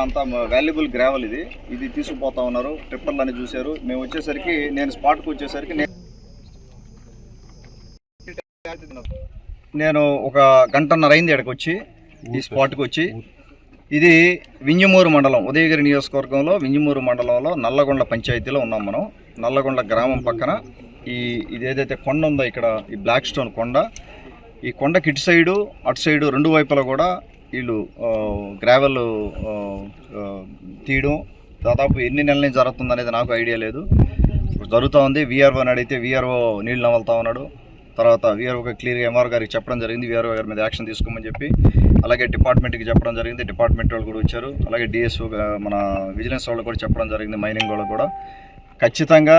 అంతా valuable gravel ఇది. ఇది తీసుకుపోతా ఉన్నారు. ట్రిప్పర్లు అని చూశారు. మేము వచ్చేసరికి నేను స్పాట్కి వచ్చేసరికి నేను నేను ఒక గంటన్నర అయింది ఇక్కడికి వచ్చి ఈ స్పాట్కి వచ్చి. ఇది వింజమూరు మండలం ఉదయగిరి నియోజకవర్గంలో వింజమూరు మండలంలో నల్లగొండ పంచాయతీలో ఉన్నాం మనం. నల్లగొండ గ్రామం పక్కన ఈ ఇది ఏదైతే కొండ ఉందో ఇక్కడ ఈ బ్లాక్ స్టోన్ కొండ ఈ కొండకి ఇటు సైడు అటు సైడు రెండు వైపులా కూడా వీళ్ళు గ్రావెల్ తీయడం. దాదాపు ఎన్ని నెలల నుంచి జరుగుతుంది అనేది నాకు ఐడియా లేదు. ఇప్పుడు జరుగుతూ ఉంది. విఆర్ఓ అని అడిగితే విఆర్ఓ నీళ్ళు నవలుతా ఉన్నాడు. తర్వాత వీఆర్ఓ క్లియర్గా ఎంఆర్ గారికి చెప్పడం జరిగింది. వీఆర్ఓ గారి మీద యాక్షన్ తీసుకోమని చెప్పి అలాగే డిపార్ట్మెంట్కి చెప్పడం జరిగింది. డిపార్ట్మెంట్ వాళ్ళు కూడా వచ్చారు. అలాగే డిఎస్ఓ మన విజిలెన్స్ వాళ్ళు కూడా చెప్పడం జరిగింది. మైనింగ్ వాళ్ళు కూడా. ఖచ్చితంగా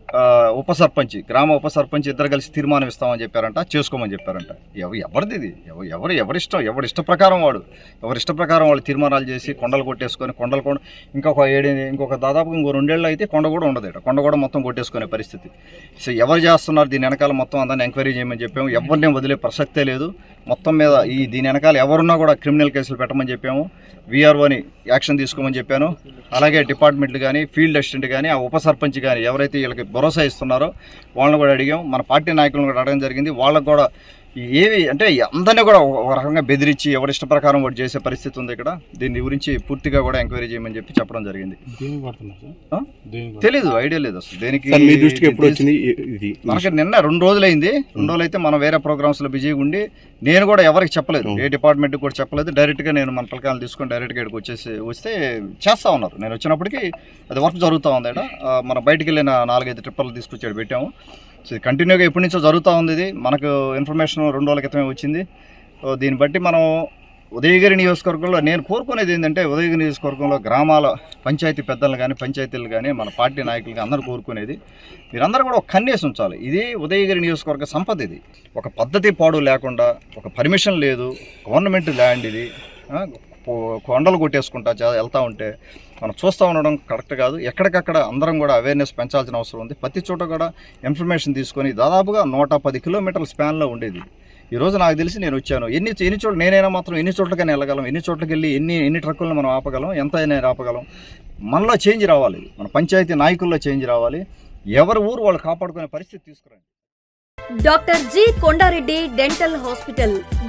ఉప సర్పంచ్ గ్రామ ఉప సర్పంచ్ ఇద్దరు కలిసి తీర్మానం ఇస్తామని చెప్పారంట చేసుకోమని చెప్పారంట. ఎవ ఎవరిది ఇది? ఎవరు ఎవరిష్టం ఎవరి ఇష్ట ప్రకారం వాడు. ఎవరి ఇష్ట ప్రకారం వాళ్ళు తీర్మానాలు చేసి కొండలు కొట్టేసుకొని కొండలు కొండ ఇంకొక ఏడు ఇంకొక దాదాపు ఇంకో రెండేళ్ళు అయితే కొండ కూడా ఉండదు ఇక్కడ. కొండ కూడా మొత్తం కొట్టేసుకునే పరిస్థితి. సో ఎవరు చేస్తున్నారు? దీని వెనకాల మొత్తం అందరిని ఎంక్వైరీ చేయమని చెప్పాము. ఎవరిని వదిలే ప్రసక్తే లేదు. మొత్తం మీద ఈ దీని వెనకాల ఎవరున్నా కూడా క్రిమినల్ కేసులు పెట్టమని చెప్పాము. విఆర్ఓని యాక్షన్ తీసుకోమని చెప్పాను. అలాగే డిపార్ట్మెంట్లు కానీ ఫీల్డ్ అసిస్టెంట్ కానీ ఆ ఉప సర్పంచ్ కానీ ఎవరైతే వీళ్ళకి భరోసా ఇస్తున్నారో వాళ్ళని కూడా అడిగాం. మన పార్టీ నాయకులను కూడా అడగడం జరిగింది. వాళ్ళకు కూడా ఏవి అంటే అందరినీ కూడా ఒక రకంగా బెదిరించి ఎవరి ఇష్ట ప్రకారం వాడు చేసే పరిస్థితి ఉంది ఇక్కడ. దీని గురించి పూర్తిగా కూడా ఎంక్వైరీ చేయమని చెప్పి చెప్పడం జరిగింది? తెలీదు ఐడియా లేదు అసలు. దేనికి సార్ మీ దృష్టికి ఎప్పుడు వచ్చింది? మనకి నిన్న రెండు రోజులైంది. రెండు రోజులు అయితే మనం వేరే ప్రోగ్రామ్స్లో బిజీగా ఉండి నేను కూడా ఎవరికి చెప్పలేదు. ఏ డిపార్ట్మెంట్ కూడా చెప్పలేదు. డైరెక్ట్గా నేను మన పిల్లకాయలు తీసుకొని డైరెక్ట్గా ఇక్కడికి వచ్చేసి వస్తే చేస్తా ఉన్నారు. నేను వచ్చినప్పటికీ అది వర్క్ జరుగుతూ ఉంది ఇక్కడ. మన బయటికి వెళ్ళిన నాలుగైదు ట్రిప్పులు తీసుకొచ్చాడు పెట్టాము. కంటిన్యూగా ఎప్పటి నుంచో జరుగుతూ ఉంది ఇది. మనకు ఇన్ఫర్మేషన్ రెండు రోజుల క్రితమే వచ్చింది. దీన్ని బట్టి మనం ఉదయగిరి నియోజకవర్గంలో నేను కోరుకునేది ఏంటంటే ఉదయగిరి నియోజకవర్గంలో గ్రామాల పంచాయతీ పెద్దలు కానీ పంచాయతీలు కానీ మన పార్టీ నాయకులు కానీ అందరూ కోరుకునేది. మీరందరూ కూడా ఒక కన్నేసి ఉంచాలి. ఇది ఉదయగిరి నియోజకవర్గ సంపద ఇది. ఒక పద్ధతి పాడు లేకుండా ఒక పర్మిషన్ లేదు గవర్నమెంట్ ల్యాండ్ ఇది. కొండలు కొట్టేసుకుంటా వెళ్తూ వెళ్తా ఉంటే మనం చూస్తూ ఉండడం కరెక్ట్ కాదు. ఎక్కడికక్కడ అందరం కూడా అవేర్నెస్ పెంచాల్సిన అవసరం ఉంది. ప్రతి చోట కూడా ఇన్ఫర్మేషన్ తీసుకొని దాదాపుగా నూట పది కిలోమీటర్ల స్పాన్లో ఉండేది. ఈరోజు నాకు తెలిసి నేను వచ్చాను. ఎన్ని ఎన్ని చోట్ల నేనైనా మాత్రం ఎన్ని చోట్లకైనా వెళ్ళగలం ఎన్ని చోట్లకి వెళ్ళి ఎన్ని ఎన్ని ట్రక్కులను మనం ఆపగలం ఎంత అయినా ఆపగలం. మనలో చేంజ్ రావాలి. మన పంచాయతీ నాయకుల్లో చేంజ్ రావాలి. ఎవరి ఊరు వాళ్ళు కాపాడుకునే పరిస్థితి తీసుకురండి. Doctor G Kondareddy dental hospital.